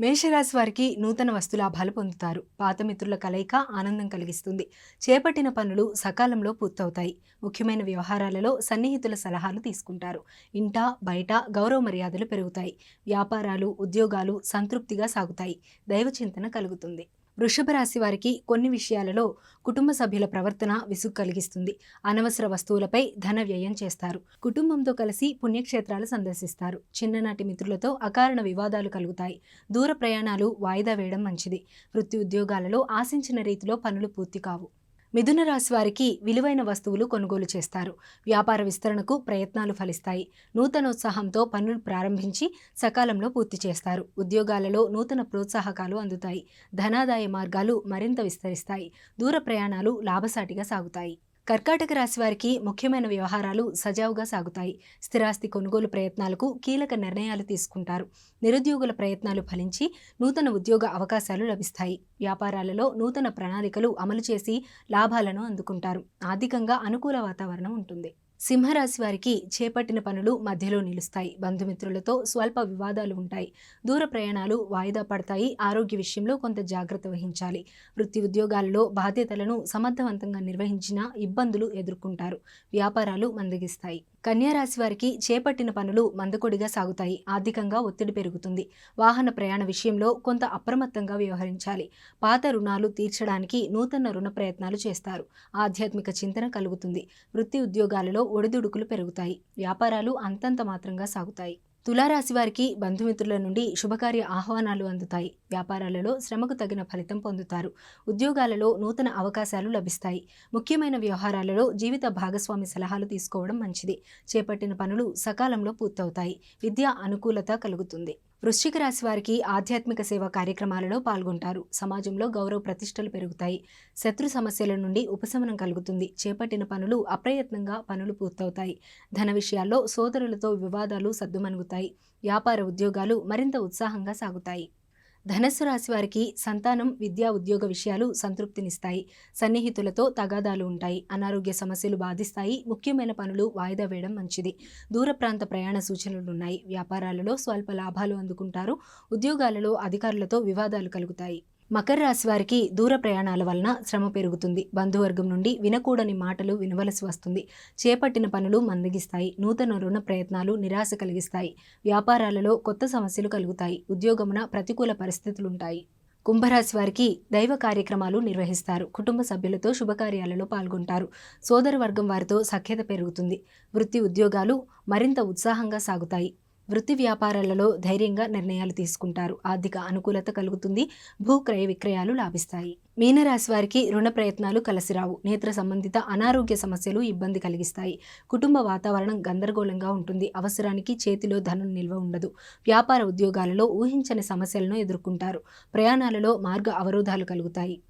మేషరాశి వారికి నూతన వస్తు లాభాలు పొందుతారు. పాత మిత్రుల కలయిక ఆనందం కలిగిస్తుంది. చేపట్టిన పనులు సకాలంలో పూర్తవుతాయి. ముఖ్యమైన వ్యవహారాలలో సన్నిహితుల సలహాలు తీసుకుంటారు. ఇంట బయట గౌరవ మర్యాదలు పెరుగుతాయి. వ్యాపారాలు ఉద్యోగాలు సంతృప్తిగా సాగుతాయి. దైవచింతన కలుగుతుంది. వృషభ రాశి వారికి కొన్ని విషయాలలో కుటుంబ సభ్యుల ప్రవర్తన విసుగు కలిగిస్తుంది. అనవసర వస్తువులపై ధన వ్యయం చేస్తారు. కుటుంబంతో కలిసి పుణ్యక్షేత్రాలు సందర్శిస్తారు. చిన్ననాటి మిత్రులతో అకారణ వివాదాలు కలుగుతాయి. దూర ప్రయాణాలు వాయిదా వేయడం మంచిది. వృత్తి ఉద్యోగాలలో ఆశించిన రీతిలో పనులు పూర్తి కావు. మిథున రాశి వారికి విలువైన వస్తువులు కొనుగోలు చేస్తారు. వ్యాపార విస్తరణకు ప్రయత్నాలు ఫలిస్తాయి. నూతనోత్సాహంతో పనులు ప్రారంభించి సకాలంలో పూర్తి చేస్తారు. ఉద్యోగాలలో నూతన ప్రోత్సాహకాలు అందుతాయి. ధనాదాయ మార్గాలు మరింత విస్తరిస్తాయి. దూర ప్రయాణాలు లాభసాటిగా సాగుతాయి. కర్కాటక రాశి వారికి ముఖ్యమైన వ్యవహారాలు సజావుగా సాగుతాయి. స్థిరాస్తి కొనుగోలు ప్రయత్నాలకు కీలక నిర్ణయాలు తీసుకుంటారు. నిరుద్యోగుల ప్రయత్నాలు ఫలించి నూతన ఉద్యోగ అవకాశాలు లభిస్తాయి. వ్యాపారాలలో నూతన ప్రణాళికలు అమలు చేసి లాభాలను అందుకుంటారు. ఆర్థికంగా అనుకూల వాతావరణం ఉంటుంది. సింహరాశి వారికి చేపట్టిన పనులు మధ్యలో నిలుస్తాయి. బంధుమిత్రులతో స్వల్ప వివాదాలు ఉంటాయి. దూర ప్రయాణాలు వాయిదా పడతాయి. ఆరోగ్య విషయంలో కొంత జాగ్రత్త వహించాలి. వృత్తి ఉద్యోగాలలో బాధ్యతలను సమర్థవంతంగా నిర్వహించిన ఇబ్బందులు ఎదుర్కొంటారు. వ్యాపారాలు మందగిస్తాయి. కన్యారాశి వారికి చేపట్టిన పనులు మందకొడిగా సాగుతాయి. ఆర్థికంగా ఒత్తిడి పెరుగుతుంది. వాహన ప్రయాణ విషయంలో కొంత అప్రమత్తంగా వ్యవహరించాలి. పాత రుణాలు తీర్చడానికి నూతన రుణ ప్రయత్నాలు చేస్తారు. ఆధ్యాత్మిక చింతన కలుగుతుంది. వృత్తి ఉద్యోగాలలో ఒడిదుడుకులు పెరుగుతాయి. వ్యాపారాలు అంతంత మాత్రంగా సాగుతాయి. తులారాశి వారికి బంధుమిత్రుల నుండి శుభకార్య ఆహ్వానాలు అందుతాయి. వ్యాపారాలలో శ్రమకు తగిన ఫలితం పొందుతారు. ఉద్యోగాలలో నూతన అవకాశాలు లభిస్తాయి. ముఖ్యమైన వ్యవహారాలలో జీవిత భాగస్వామి సలహాలు తీసుకోవడం మంచిది. చేపట్టిన పనులు సకాలంలో పూర్తవుతాయి. విద్యా అనుకూలత కలుగుతుంది. వృశ్చిక రాశి వారికి ఆధ్యాత్మిక సేవ కార్యక్రమాలలో పాల్గొంటారు. సమాజంలో గౌరవ ప్రతిష్టలు పెరుగుతాయి. శత్రు సమస్యల నుండి ఉపశమనం కలుగుతుంది. చేపట్టిన పనులు అప్రయత్నంగా పనులు పూర్తవుతాయి. ధన విషయాల్లో సోదరులతో వివాదాలు సద్దుమణుగుతాయి. వ్యాపార ఉద్యోగాలు మరింత ఉత్సాహంగా సాగుతాయి. ధనస్సు రాశి వారికి సంతానం విద్యా ఉద్యోగ విషయాలు సంతృప్తినిస్తాయి. సన్నిహితులతో తగాదాలు ఉంటాయి. అనారోగ్య సమస్యలు బాధిస్తాయి. ముఖ్యమైన పనులు వాయిదా వేయడం మంచిది. దూర ప్రాంత ప్రయాణ సూచనలున్నాయి. వ్యాపారాలలో స్వల్ప లాభాలు అందుకుంటారు. ఉద్యోగాలలో అధికారులతో వివాదాలు కలుగుతాయి. మకర రాశి వారికి దూర ప్రయాణాల వలన శ్రమ పెరుగుతుంది. బంధువర్గం నుండి వినకూడని మాటలు వినవలసి వస్తుంది. చేపట్టిన పనులు మందగిస్తాయి. నూతన రుణ ప్రయత్నాలు నిరాశ కలిగిస్తాయి. వ్యాపారాలలో కొత్త సమస్యలు కలుగుతాయి. ఉద్యోగమున ప్రతికూల పరిస్థితులుంటాయి. కుంభరాశి వారికి దైవ కార్యక్రమాలు నిర్వహిస్తారు. కుటుంబ సభ్యులతో శుభకార్యాలలో పాల్గొంటారు. సోదర వర్గం వారితో సఖ్యత పెరుగుతుంది. వృత్తి ఉద్యోగాలు మరింత ఉత్సాహంగా సాగుతాయి. వృత్తి వ్యాపారాలలో ధైర్యంగా నిర్ణయాలు తీసుకుంటారు. ఆర్థిక అనుకూలత కలుగుతుంది. భూ క్రయ విక్రయాలు లాభిస్తాయి. మీనరాశి వారికి రుణ ప్రయత్నాలు కలసిరావు నేత్ర సంబంధిత అనారోగ్య సమస్యలు ఇబ్బంది కలిగిస్తాయి. కుటుంబ వాతావరణం గందరగోళంగా ఉంటుంది. అవసరానికి చేతిలో ధనం నిల్వ ఉండదు. వ్యాపార ఉద్యోగాలలో ఊహించని సమస్యలను ఎదుర్కొంటారు. ప్రయాణాలలో మార్గ అవరోధాలు కలుగుతాయి.